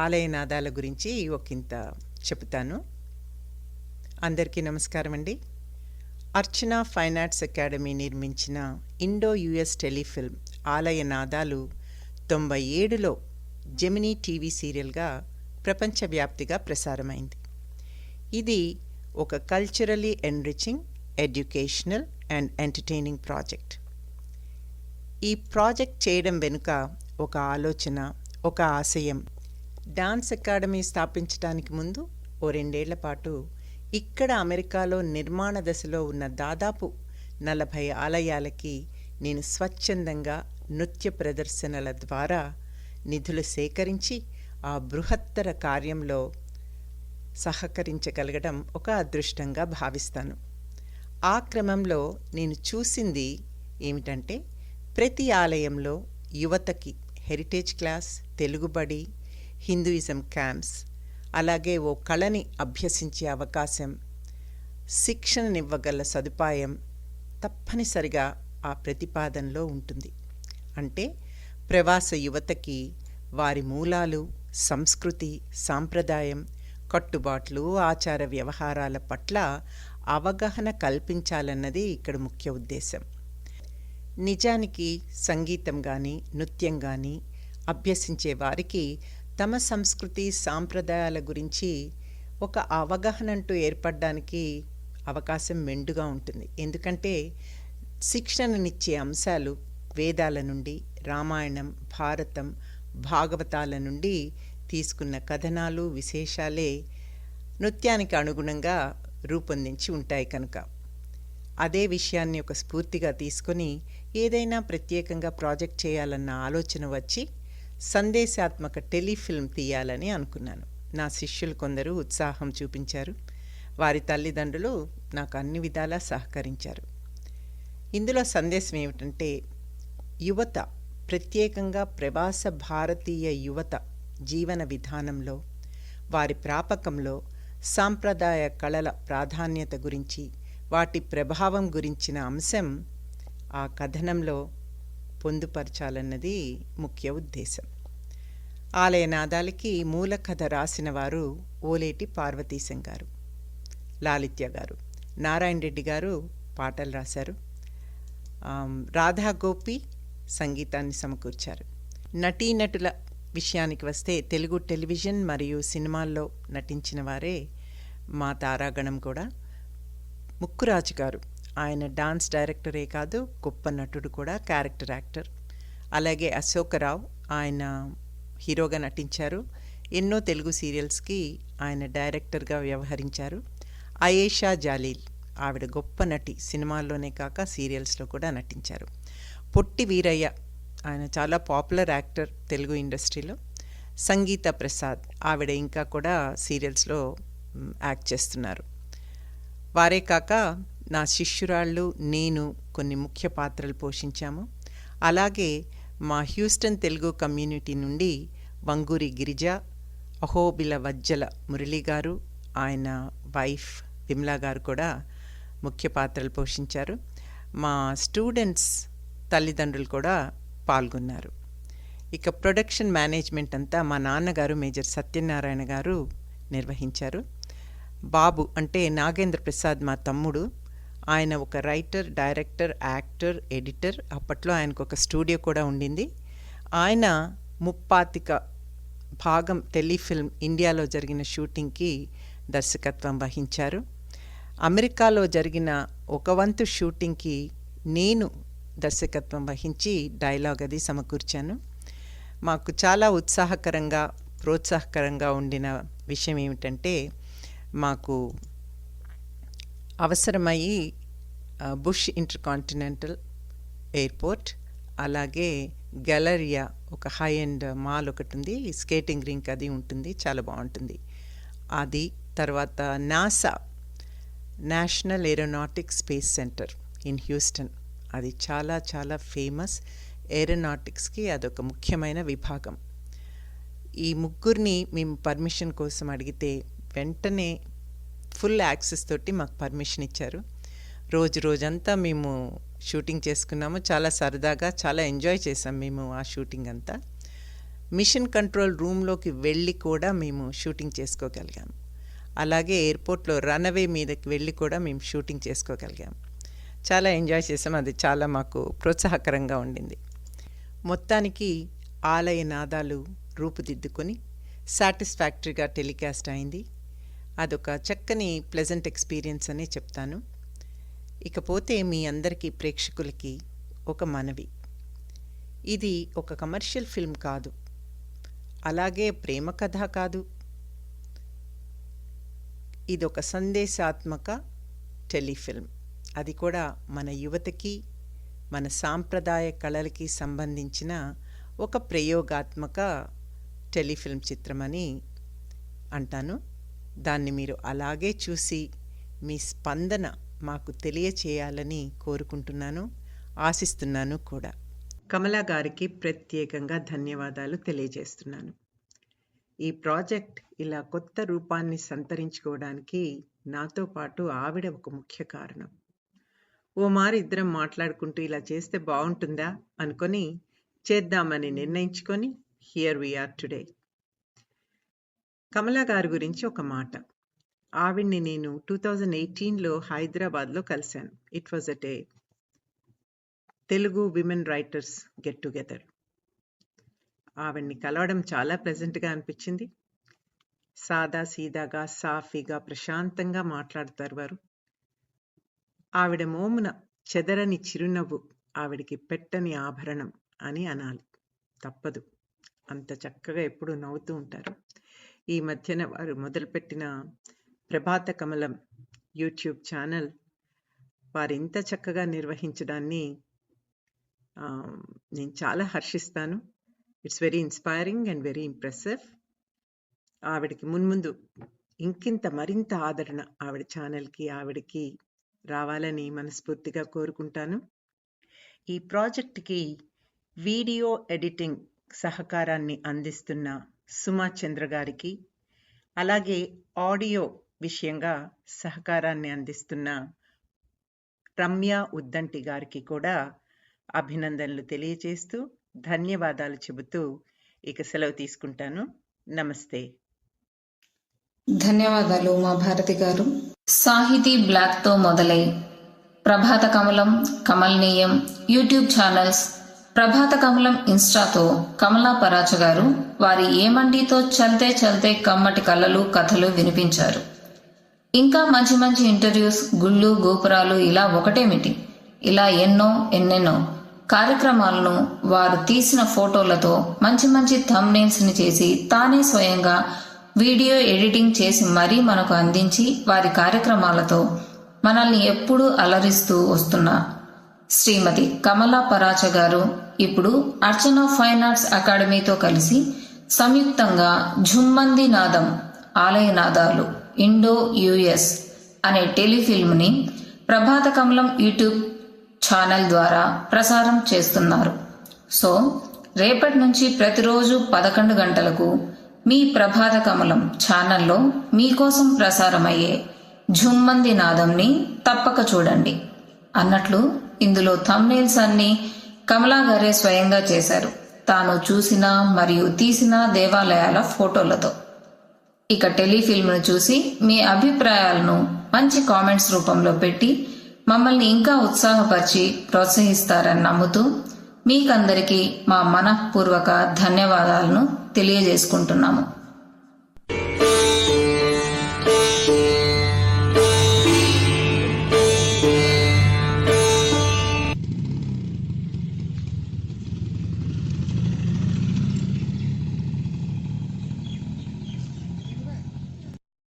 ఆలయనాదాల గురించి ఒకంత చెబుతాను. అందరికీ నమస్కారం అండి అర్చన ఫైన్ ఆర్ట్స్ అకాడమీ నిర్మించిన ఇండో యుఎస్ టెలిఫిల్మ్ ఆలయనాదాలు తొంభై ఏడులో జెమినీ టీవీ సీరియల్గా ప్రపంచవ్యాప్తిగా ప్రసారమైంది. ఇది ఒక culturally enriching educational and entertaining project ఈ ప్రాజెక్ట్ చేయడం వెనుక ఒక ఆలోచన ఒక ఆశయం డాన్స్ అకాడమీ స్థాపించడానికి ముందు ఓ రెండేళ్ళ పాటు ఇక్కడ అమెరికాలో నిర్మాణ దశలో ఉన్న దాదాపు నలభై ఆలయాలకి నేను స్వచ్ఛందంగా నృత్య ప్రదర్శనల ద్వారా నిధులు సేకరించి ఆ బృహత్తర కార్యంలో సహకరించగలగడం ఒక అదృష్టంగా భావిస్తాను. ఆ క్రమంలో నేను చూసింది ఏమిటంటే ప్రతి ఆలయంలో యువతకి heritage class Telugubadi Hinduism camps. అలాగే ఓ కళని అభ్యసించే అవకాశం శిక్షణనివ్వగల సదుపాయం తప్పనిసరిగా ఆ ప్రతిపాదనలో ఉంటుంది. అంటే ప్రవాస యువతకి వారి మూలాలు సంస్కృతి సాంప్రదాయం కట్టుబాట్లు ఆచార వ్యవహారాల పట్ల అవగాహన కల్పించాలన్నది ఇక్కడ ముఖ్య ఉద్దేశం. నిజానికి సంగీతం కానీ నృత్యం కానీ అభ్యసించే వారికి తమ సంస్కృతి సాంప్రదాయాల గురించి ఒక అవగాహన అంటూ ఏర్పడడానికి అవకాశం మెండుగా ఉంటుంది. ఎందుకంటే శిక్షణనిచ్చే అంశాలు వేదాల నుండి రామాయణం భారతం భాగవతాల నుండి తీసుకున్న కథనాలు విశేషాలే నృత్యానికి అనుగుణంగా రూపొందించి ఉంటాయి కనుక. అదే విషయాన్ని ఒక స్ఫూర్తిగా తీసుకొని ఏదైనా ప్రత్యేకంగా ప్రాజెక్ట్ చేయాలన్న ఆలోచన వచ్చి సందేశాత్మక టెలిఫిల్మ్ తీయాలని అనుకున్నాను. నా శిష్యులు కొందరు ఉత్సాహం చూపించారు. వారి తల్లిదండ్రులు నాకు అన్ని విధాలా సహకరించారు. ఇందులో సందేశం ఏమిటంటే యువత ప్రత్యేకంగా ప్రవాస భారతీయ యువత జీవన విధానంలో వారి ప్రాపకంలో సాంప్రదాయ కళల ప్రాధాన్యత గురించి వాటి ప్రభావం గురించిన అంశం ఆ కథనంలో పొందుపరచాలన్నది ముఖ్య ఉద్దేశం. ఆలయనాదాలకి మూల కథ రాసిన వారు ఓలేటి పార్వతీశం గారు. లాలిత్య గారు. నారాయణ రెడ్డి గారు పాటలు రాశారు. రాధా గోపి సంగీతాన్ని సమకూర్చారు. నటీనటుల విషయానికి వస్తే తెలుగు టెలివిజన్ మరియు సినిమాల్లో నటించిన వారే మా తారాగణం కూడా ముక్కురాజు గారు. ఆయన డాన్స్ డైరెక్టరే కాదు గొప్ప నటుడు కూడా క్యారెక్టర్ యాక్టర్. అలాగే అశోకరావు ఆయన హీరోగా నటించారు. ఎన్నో తెలుగు సీరియల్స్కి ఆయన డైరెక్టర్గా వ్యవహరించారు. అయేషా జాలీల్ ఆవిడ గొప్ప నటి సినిమాల్లోనే కాక సీరియల్స్లో కూడా నటించారు. పొట్టి వీరయ్య ఆయన చాలా పాపులర్ యాక్టర్ తెలుగు ఇండస్ట్రీలో. సంగీత ప్రసాద్ ఆవిడ ఇంకా కూడా సీరియల్స్లో యాక్ట్ చేస్తున్నారు. వారే కాక నా శిష్యురాళ్ళు నేను కొన్ని ముఖ్య పాత్రలు పోషించాము. అలాగే మా హ్యూస్టన్ తెలుగు కమ్యూనిటీ నుండి వంగూరి గిరిజ అహోబిల వజ్జల మురళి గారు ఆయన వైఫ్ విమ్లా గారు కూడా ముఖ్య పాత్రలు పోషించారు. మా స్టూడెంట్స్ తల్లిదండ్రులు కూడా పాల్గొన్నారు. ఇక ప్రొడక్షన్ మేనేజ్మెంట్ అంతా మా నాన్నగారు మేజర్ సత్యనారాయణ గారు నిర్వహించారు. బాబు అంటే నాగేంద్ర ప్రసాద్ మా తమ్ముడు. ఆయన ఒక రైటర్ డైరెక్టర్ యాక్టర్ ఎడిటర్ అప్పట్లో ఆయనకు ఒక స్టూడియో కూడా ఉండింది. ఆయన ముప్పాతిక భాగం టెలిఫిల్మ్ ఇండియాలో జరిగిన షూటింగ్కి దర్శకత్వం వహించారు. అమెరికాలో జరిగిన ఒక వంతు షూటింగ్కి నేను దర్శకత్వం వహించి డైలాగ్ అది సమకూర్చాను. మాకు చాలా ఉత్సాహకరంగా ప్రోత్సాహకరంగా ఉండిన విషయం ఏమిటంటే మాకు అవసరమయ్యి బుష్ ఇంటర్కాంటినెంటల్ ఎయిర్పోర్ట్ అలాగే గెలరియా ఒక హై అండ్ మాల్ ఒకటి ఉంది స్కేటింగ్ రింక్ అది ఉంటుంది చాలా బాగుంటుంది. అది తర్వాత NASA national aeronautic space centre in Houston. అది చాలా చాలా ఫేమస్. ఏరోనాటిక్స్కి అదొక ముఖ్యమైన విభాగం. ఈ ముగ్గురిని మేము పర్మిషన్ కోసం అడిగితే వెంటనే ఫుల్ యాక్సెస్ తోటి మాకు పర్మిషన్ ఇచ్చారు. రోజు రోజంతా మేము షూటింగ్ చేసుకున్నాము. చాలా సరదాగా చాలా ఎంజాయ్ చేసాం మేము ఆ షూటింగ్ అంతా. మిషన్ కంట్రోల్ రూమ్లోకి వెళ్ళి కూడా మేము షూటింగ్ చేసుకోగలిగాము అలాగే ఎయిర్పోర్ట్లో రన్వే మీదకి వెళ్ళి కూడా మేము షూటింగ్ చేసుకోగలిగాము చాలా ఎంజాయ్ చేసాం అది చాలా మాకు ప్రోత్సాహకరంగా ఉండింది. మొత్తానికి ఆలయ నాదాలు రూపుదిద్దుకొని సాటిస్ఫాక్టరీగా టెలికాస్ట్ అయింది. అదొక చక్కని ప్లెజెంట్ ఎక్స్పీరియన్స్ అని చెప్తాను. ఇకపోతే మీ అందరికీ ప్రేక్షకులకి ఒక మనవి. ఇది ఒక కమర్షియల్ ఫిల్మ్ కాదు. అలాగే ప్రేమ కథ కాదు. ఇది ఒక సందేశాత్మక టెలిఫిల్మ్. అది కూడా మన యువతకి మన సాంప్రదాయ కళలకి సంబంధించిన ఒక ప్రయోగాత్మక టెలిఫిల్మ్ చిత్రమని అంటాను. దాన్ని మీరు అలాగే చూసి మీ స్పందన మాకు తెలియచేయాలని కోరుకుంటున్నాను. ఆశిస్తున్నాను కూడా. కమలా గారికి ప్రత్యేకంగా ధన్యవాదాలు తెలియజేస్తున్నాను. ఈ ప్రాజెక్ట్ ఇలా కొత్త రూపాన్ని సంతరించుకోవడానికి నాతో పాటు ఆవిడ ఒక ముఖ్య కారణం. ఓ మారి ఇద్దరం మాట్లాడుకుంటూ ఇలా చేస్తే బాగుంటుందా అనుకొని చేద్దామని నిర్ణయించుకొని హియర్ వీఆర్ టుడే కమలా గారి గురించి ఒక మాట. ఆవిడ్ని నేను టూ థౌజండ్ ఎయిటీన్లో హైదరాబాద్లో కలిశాను. It was at a Telugu women writers get together ఆవిడ్ని కలవడం చాలా ప్లెజెంట్గా అనిపించింది. సాదా సీదాగా సాఫీగా ప్రశాంతంగా మాట్లాడతారు వారు. ఆవిడ మోమున చెదరని చిరునవ్వు ఆవిడికి పెట్టని ఆభరణం అని అనాలి. తప్పదు. అంత చక్కగా ఎప్పుడు నవ్వుతూ ఉంటారు. ఈ మధ్యన వారు మొదలుపెట్టిన ప్రభాత కమలం యూట్యూబ్ ఛానల్ వారు ఇంత చక్కగా నిర్వహించడాన్ని నేను చాలా హర్షిస్తాను. It's very inspiring and very impressive ఆవిడకి మున్ముందు ఇంకింత మరింత ఆదరణ ఆవిడ ఛానల్కి ఆవిడకి రావాలని మనస్ఫూర్తిగా కోరుకుంటాను. ఈ ప్రాజెక్ట్కి వీడియో ఎడిటింగ్ సహకారాన్ని అందిస్తున్న సుమా చంద్ర గారికి అలాగే ఆడియో విషయంగా సహకారాన్ని అందిస్తున్న రమ్య ఉద్దంటి గారికి కూడా అభినందనలు తెలియజేస్తూ ధన్యవాదాలు చెబుతూ ఇక సెలవు తీసుకుంటాను. నమస్తే. ధన్యవాదాలు మా భారతి గారు. సాహితీ బ్లాక్తో మొదలై ప్రభాత కమలం కమల్నీయం యూట్యూబ్ ఛానల్స్ ప్రభాత కమలం ఇన్స్టాతో కమలా పరాచ గారు వారి ఏమండితో చల్తే చల్తే కమ్మటి కళ్ళలు కథలు వినిపించారు. ఇంకా మంచి మంచి ఇంటర్వ్యూస్ గుళ్ళు గోపురాలు ఇలా ఒకటేమిటి ఇలా ఎన్నో ఎన్నెన్నో కార్యక్రమాలను వారు తీసిన ఫోటోలతో మంచి మంచి థమ్నేల్స్ని చేసి తానే స్వయంగా వీడియో ఎడిటింగ్ చేసి మరీ మనకు అందించి వారి కార్యక్రమాలతో మనల్ని ఎప్పుడూ అలరిస్తూ వస్తున్నా శ్రీమతి కమలా పరాచ గారు ఇప్పుడు అర్చన ఫైన్ ఆర్ట్స్ అకాడమీతో కలిసి సంయుక్తంగా ఝుమ్మంది నాదం ఆలయ నాదాలు ఇండో యుఎస్ అనే టెలిఫిల్మ్ని ప్రభాత కమలం యూట్యూబ్ ఛానల్ ద్వారా ప్రసారం చేస్తున్నారు. సో రేపటి నుంచి ప్రతిరోజు పదకొండు గంటలకు మీ ప్రభాత కమలం ఛానల్లో మీకోసం ప్రసారమయ్యే ఝుమ్మంది నాదంని తప్పక చూడండి. అన్నట్లు ఇందులో థంబ్నైల్స్ అన్ని కమలా గారే స్వయంగా చేశారు. తాను చూసిన మరియు తీసిన దేవాలయాల ఫోటోలతో. ఇక టెలిఫిల్మ్ను చూసి మీ అభిప్రాయాలను మంచి కామెంట్స్ రూపంలో పెట్టి మమ్మల్ని ఇంకా ఉత్సాహపరిచి ప్రోత్సహిస్తారని నమ్ముతూ మీకందరికీ మా మనఃపూర్వక ధన్యవాదాలను తెలియజేసుకుంటున్నాము.